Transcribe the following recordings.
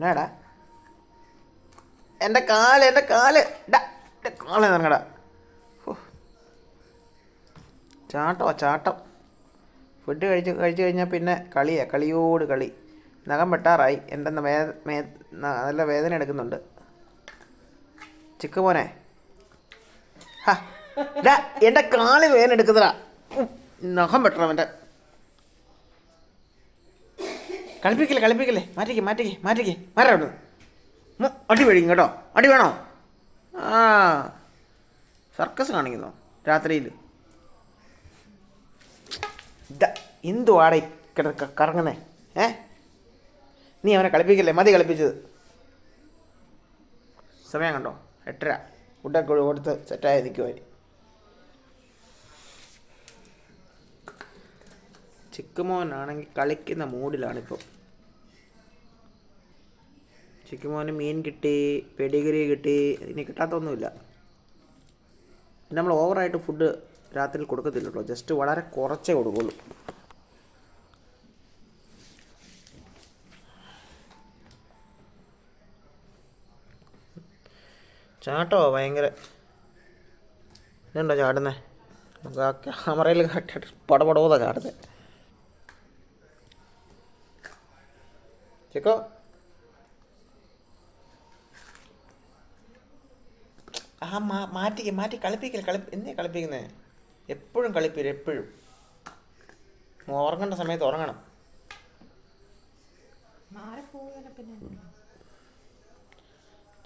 എന്നാടാ? എന്റെ കാൽ എന്റെ കാൽ. ഡാ എന്റെ കാൽ നിറങ്ങടാ ചാട്ടമാ ചാട്ടം ഫുഡ് കഴിച്ച് കഴിച്ചു കഴിഞ്ഞാൽ പിന്നെ കളിയാ കളിയോട് കളി. നഖം വെട്ടാറായി. എന്റെ വേ മേ നല്ല വേദന എടുക്കുന്നുണ്ട്. ചിക്ക് പോനെ ഹാ. എന്റെ കാൽ വേദന എടുക്കുന്നതാ നഖം വെട്ടണം എന്റെ കളിപ്പിക്കല്ലേ കളിപ്പിക്കല്ലേ? മാറ്റിക്കേ മാറ്റിക്കേ മാറ്റിക്കേ. മാറാ അവിടെ. ഉം, അടി വഴിയും കേട്ടോ. അടി വേണോ? ആ. സർക്കസ് കാണിക്കുന്നു രാത്രിയിൽ. എന്തു ആടെ കിടക്ക കറങ്ങുന്നേ? ഏ? നീ അവനെ കളിപ്പിക്കല്ലേ? മതി കളിപ്പിച്ചത്. സമയം കണ്ടോ? എട്ടര. ഫുഡൊക്കെ കൊടുത്ത് സെറ്റായി നിൽക്കുവാൻ ചിക്കുമോനാണെങ്കിൽ കളിക്കുന്ന മൂഡിലാണിപ്പോൾ ചിക്കുമോന് മീൻ കിട്ടി പെടിഗിരി കിട്ടി ഇനി കിട്ടാത്തൊന്നുമില്ല. നമ്മൾ ഓവറായിട്ട് ഫുഡ് രാത്രിയിൽ കൊടുക്കത്തില്ല കേട്ടോ ജസ്റ്റ് വളരെ കുറച്ചേ കൊടുക്കുള്ളൂ. ചാട്ടോ ഭയങ്കര. ഇതുണ്ടോ ചാടുന്നേ? നമുക്ക് ആ ക്യാമറയിൽ കട്ടിട്ട് പടപടോതാ ചാടുന്നത് ചിക്കോ? ആ മാ മാറ്റി മാറ്റി കളിപ്പിക്കൽ കളി എന്നേ കളിപ്പിക്കുന്നേ? എപ്പോഴും കളിപ്പില്ല എപ്പോഴും. ഉറങ്ങേണ്ട സമയത്ത് ഉറങ്ങണം.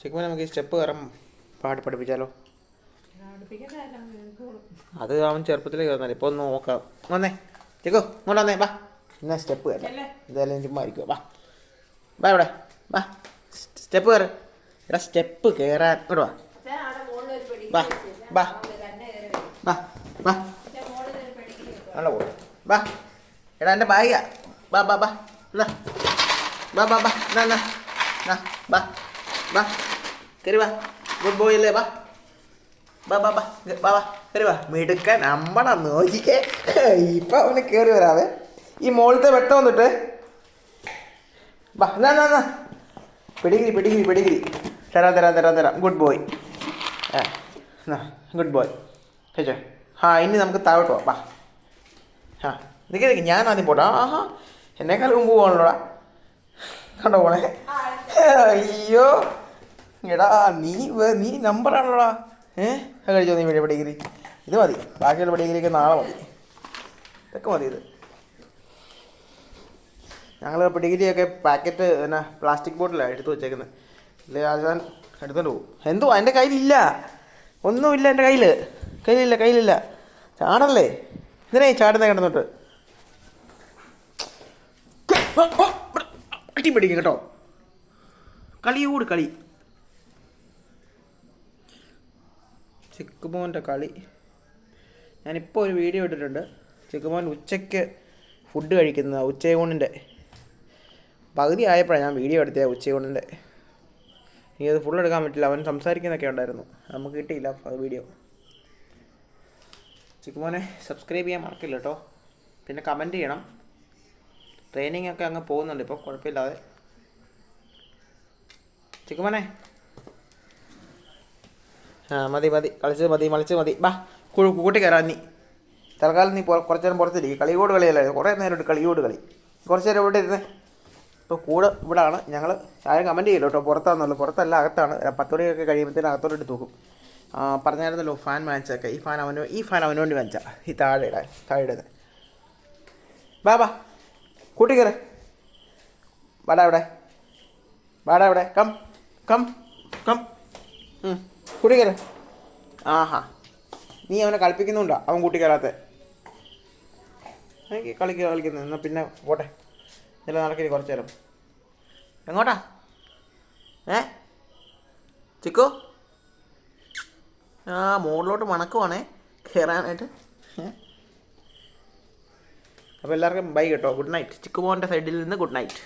ചിക്കുമ്പോൾ നമുക്ക് ഈ സ്റ്റെപ്പ് കയറാൻ പാട്ട് പഠിപ്പിച്ചാലോ? അത് അവൻ ചെറുപ്പത്തിൽ കയറുന്നാൽ ഇപ്പോൾ ഒന്ന് നോക്കാം. വന്നേ. ചിക്കോ ഇങ്ങോട്ട് വന്നേ. വാ. എന്നാ സ്റ്റെപ്പ് കയറാം ഇതെല്ലാം ചുമ്മാ ഇരിക്കുമോ വാ. വാ ഇവിടെ. വാ. സ്റ്റെപ്പ് കയറ്. എടാ സ്റ്റെപ്പ് കയറാൻ ഇവിടെ വാ. വാ വാ. വാ വാ. നല്ല പോ വാ. എടാ എന്റെ ബാഗാ വാ വാ വാ. എന്നാ വാ വാ വാ. എന്നാ എന്നാ വാ വാ. കയറി വാ. ഗുഡ് ബോയ് അല്ലേ വാ. വാ വാ വാ. ഇങ്ങ് വാ വാ. കയറി വാ. മിടുക്കൻ അമ്മടാ നോക്കിക്കേ. ഇപ്പം അവന് കയറി വരാവേ. ഈ മോളത്തെ വെട്ടം വന്നിട്ട്. ബാ എന്നാ എന്നാ പിടികിരി പിടികിരി പെടിഗിരി തരാം തരാം തരാം തരാം. ഗുഡ് ബോയ് ആ. ഗുഡ് ബോയ് കഴിച്ചോ? ആ ഇനി നമുക്ക് താഴോട്ട് പോവാം. വാ. ആ നിൽക്കി നിൽക്കി ഞാൻ ആദ്യം പോട്ടെ. ആഹാ എന്നെക്കാൾ മുമ്പ് പോകണല്ലോടാ കണ്ടോ പോണേ അയ്യോ. എടാ നീ നീ നമ്പറാണല്ലോടാ ഏഹ് കഴിച്ചോ നീ വീഡിയോ ഡിഗ്രി ഇത് മതി. ബാക്കിയുള്ള ഡിഗ്രിയൊക്കെ നാളെ മതി. ഇതൊക്കെ മതി ഇത്. ഞങ്ങൾ ഡിഗ്രിയൊക്കെ പാക്കറ്റ് എന്നാ പ്ലാസ്റ്റിക് ബോട്ടിലാണ് എടുത്ത് വെച്ചേക്കുന്നത് ഇല്ലേ ആശാൻ എടുത്തോണ്ട് പോകും. എന്തുവാ? എന്റെ കയ്യിലില്ല. ഒന്നുമില്ല എന്റെ കയ്യിൽ കയ്യിലില്ല കയ്യിലില്ല. ചാടല്ലേ? ഇതിനെ ചാടുന്ന കിടന്നിട്ട്. അടിപിടിക്കും കേട്ടോ. കളിയോട് കളി. ചിക്കുമോന്റെ കളി. ഞാനിപ്പോൾ ഒരു വീഡിയോ ഇട്ടിട്ടുണ്ട്. ചിക്കുമോൻ ഉച്ചയ്ക്ക് ഫുഡ് കഴിക്കുന്ന ഉച്ചയൂണിന്റെ. പകുതി ആയപ്പോഴാണ് ഞാൻ വീഡിയോ എടുത്തത് ഉച്ചയൂണിന്റെ. എനിക്കത് ഫുൾ എടുക്കാൻ പറ്റില്ല. അവൻ സംസാരിക്കുന്നൊക്കെ ഉണ്ടായിരുന്നു. നമുക്ക് കിട്ടിയില്ല വീഡിയോ ചിക്കുമോനെ സബ്സ്ക്രൈബ് ചെയ്യാൻ മറക്കില്ല കേട്ടോ പിന്നെ കമന്റ് ചെയ്യണം. ട്രെയിനിങ് ഒക്കെ അങ്ങ് പോകുന്നുണ്ട് ഇപ്പോൾ കുഴപ്പമില്ലാതെ. ചിക്കുമോനെ ആ മതി മതി. കളിച്ച് മതി മളിച്ച് മതി. ബാ കൂട്ടി കയറാൻ നീ. തൽക്കാലം നീ കുറച്ചു നേരം പുറത്തിരിക്കും. കളിയോട് കളിയല്ലായിരുന്നു കുറേ നേരം കളിയോട് കളി. കുറച്ച് നേരം ഇവിടെ ഇരുന്ന് ഇപ്പോൾ കൂടെ ഇവിടാണ്. ഞങ്ങൾ ആരും കമന്റ് ചെയ്യില്ല കേട്ടോ. പുറത്താണെന്നുള്ളൂ പുറത്തല്ല അകത്താണ്. പത്ത് മണിയൊക്കെ കഴിയുമ്പോഴത്തേനും അകത്തോട്ട് തൂക്കും. പറഞ്ഞായിരുന്നല്ലോ ഫാൻ വാങ്ങിച്ചൊക്കെ ഈ ഫാൻ അവന് ഈ ഫാൻ അവന് വേണ്ടി വാങ്ങിച്ചാൽ ഈ താഴെ ഇടാൻ താഴെ ഇടുന്നത് ബാ ബാ കൂട്ടി കയറ് വാടാ ഇവിടെ വാടാ ഇവിടെ കം കം കം ഉം. കൂട്ടി കയറ് ആഹാ. നീ അവനെ കളിപ്പിക്കുന്നുണ്ടോ? അവൻ കൂട്ടി കയറാത്ത എനിക്ക് കളിക്കുക കളിക്കുന്നത് എന്നാൽ പിന്നെ പോട്ടെ. ഇല്ല നടക്കില്ല കുറച്ച് നേരം എങ്ങോട്ടാ? ഏ? ചിക്കു? ആ മുകളിലോട്ട് മണക്കുവാണേ. കയറാനായിട്ട് അപ്പോൾ എല്ലാവർക്കും ബൈ കേട്ടോ. ഗുഡ് നൈറ്റ് ചിക്കുമോന്റെ സൈഡിൽ നിന്ന് ഗുഡ് നൈറ്റ്